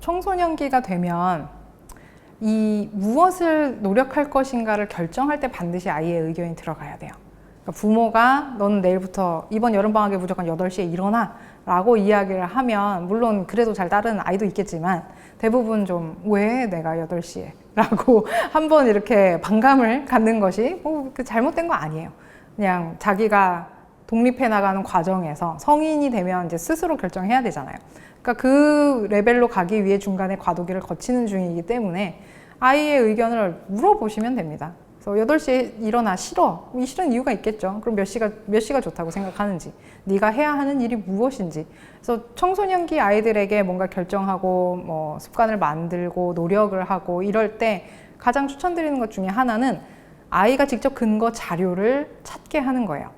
청소년기가 되면 이 무엇을 노력할 것인가를 결정할 때 반드시 아이의 의견이 들어가야 돼요. 그러니까 부모가 너는 내일부터 이번 여름방학에 무조건 8시에 일어나 라고 이야기를 하면 물론 그래도 잘 따르는 아이도 있겠지만 대부분 좀 왜 내가 8시에 라고 한번 이렇게 반감을 갖는 것이 뭐그 잘못된 거 아니에요. 그냥 자기가 독립해 나가는 과정에서 성인이 되면 이제 스스로 결정해야 되잖아요. 그러니까 그 레벨로 가기 위해 중간에 과도기를 거치는 중이기 때문에 아이의 의견을 물어보시면 됩니다. 그래서 8시에 일어나 싫어. 이 싫은 이유가 있겠죠. 그럼 몇 시가 몇 시가 좋다고 생각하는지, 네가 해야 하는 일이 무엇인지. 그래서 청소년기 아이들에게 뭔가 결정하고 뭐 습관을 만들고 노력을 하고 이럴 때 가장 추천드리는 것 중에 하나는 아이가 직접 근거 자료를 찾게 하는 거예요.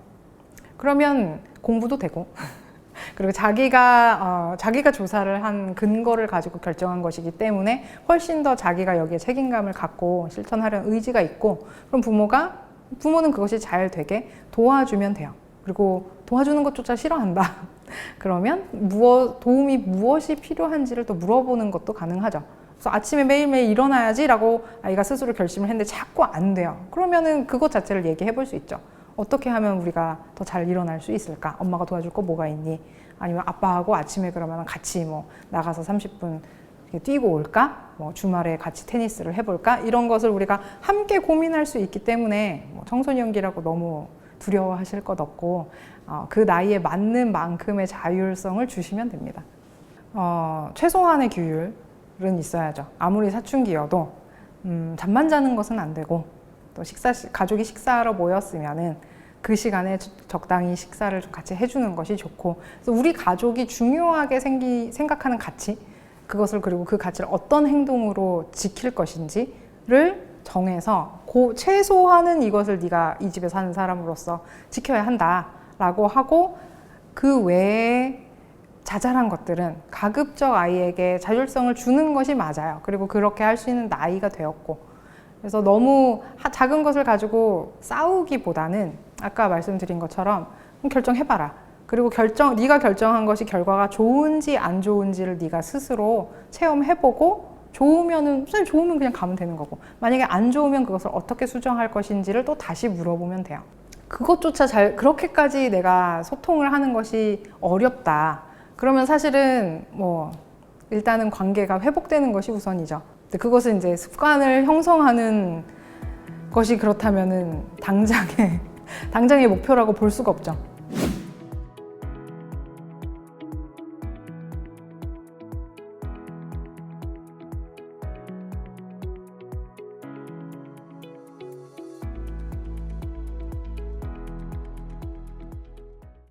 그러면 공부도 되고 그리고 자기가 어, 자기가 조사를 한 근거를 가지고 결정한 것이기 때문에 훨씬 더 자기가 여기에 책임감을 갖고 실천하려는 의지가 있고 그럼 부모가 부모는 그것이 잘 되게 도와주면 돼요. 그리고 도와주는 것조차 싫어한다. 그러면 무엇 도움이 무엇이 필요한지를 또 물어보는 것도 가능하죠. 그래서 아침에 매일매일 일어나야지라고 아이가 스스로 결심을 했는데 자꾸 안 돼요. 그러면은 그것 자체를 얘기해 볼 수 있죠. 어떻게 하면 우리가 더 잘 일어날 수 있을까? 엄마가 도와줄 거 뭐가 있니? 아니면 아빠하고 아침에 그러면 같이 뭐 나가서 30분 뛰고 올까? 뭐 주말에 같이 테니스를 해볼까? 이런 것을 우리가 함께 고민할 수 있기 때문에 뭐 청소년기라고 너무 두려워하실 것 없고 어, 그 나이에 맞는 만큼의 자율성을 주시면 됩니다. 어, 최소한의 규율은 있어야죠. 아무리 사춘기여도 음, 잠만 자는 것은 안 되고 또 식사 시- 가족이 식사하러 모였으면은 그 시간에 주- 적당히 식사를 좀 같이 해주는 것이 좋고 그래서 우리 가족이 중요하게 생기, 생각하는 가치 그것을 그리고 그 가치를 어떤 행동으로 지킬 것인지를 정해서 고, 최소한은 이것을 네가 이 집에 사는 사람으로서 지켜야 한다라고 하고 그 외에 자잘한 것들은 가급적 아이에게 자율성을 주는 것이 맞아요. 그리고 그렇게 할 수 있는 나이가 되었고 그래서 너무 하- 작은 것을 가지고 싸우기보다는 아까 말씀드린 것처럼 그럼 결정해봐라. 그리고 결정 네가 결정한 것이 결과가 좋은지 안 좋은지를 네가 스스로 체험해보고 좋으면은 선생님 좋으면 그냥 가면 되는 거고 만약에 안 좋으면 그것을 어떻게 수정할 것인지를 또 다시 물어보면 돼요. 그것조차 잘 그렇게까지 내가 소통을 하는 것이 어렵다. 그러면 사실은 뭐 일단은 관계가 회복되는 것이 우선이죠. 근데 그것은 이제 습관을 형성하는 것이 그렇다면은 당장의 당장의 목표라고 볼 수가 없죠.